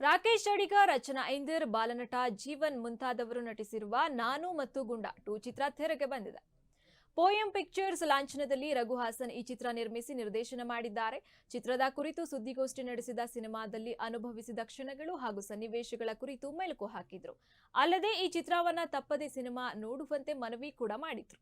ರಾಕೇಶ್ ಅಡಿಗ ರಚನಾ ಇಂದಿರ್ ಬಾಲನಟ ಜೀವನ್ ಮುಂತಾದವರು ನಟಿಸಿರುವ ನಾನು ಮತ್ತು ಗುಂಡ ಟು ಚಿತ್ರ ತೆರೆಗೆ ಬಂದಿದೆ. ಪೋಯಂ ಪಿಕ್ಚರ್ಸ್ ಲಾಂಛನದಲ್ಲಿ ರಘು ಹಾಸನ್ ಈ ಚಿತ್ರ ನಿರ್ಮಿಸಿ ನಿರ್ದೇಶನ ಮಾಡಿದ್ದಾರೆ. ಚಿತ್ರದ ಕುರಿತು ಸುದ್ದಿಗೋಷ್ಠಿ ನಡೆಸಿದ ಸಿನಿಮಾದಲ್ಲಿ ಅನುಭವಿಸಿದ ಕ್ಷಣಗಳು ಹಾಗೂ ಸನ್ನಿವೇಶಗಳ ಕುರಿತು ಮೆಲುಕು ಹಾಕಿದ್ರು. ಅಲ್ಲದೆ ಈ ಚಿತ್ರವನ್ನ ತಪ್ಪದೆ ಸಿನಿಮಾ ನೋಡುವಂತೆ ಮನವಿ ಕೂಡ ಮಾಡಿದ್ರು.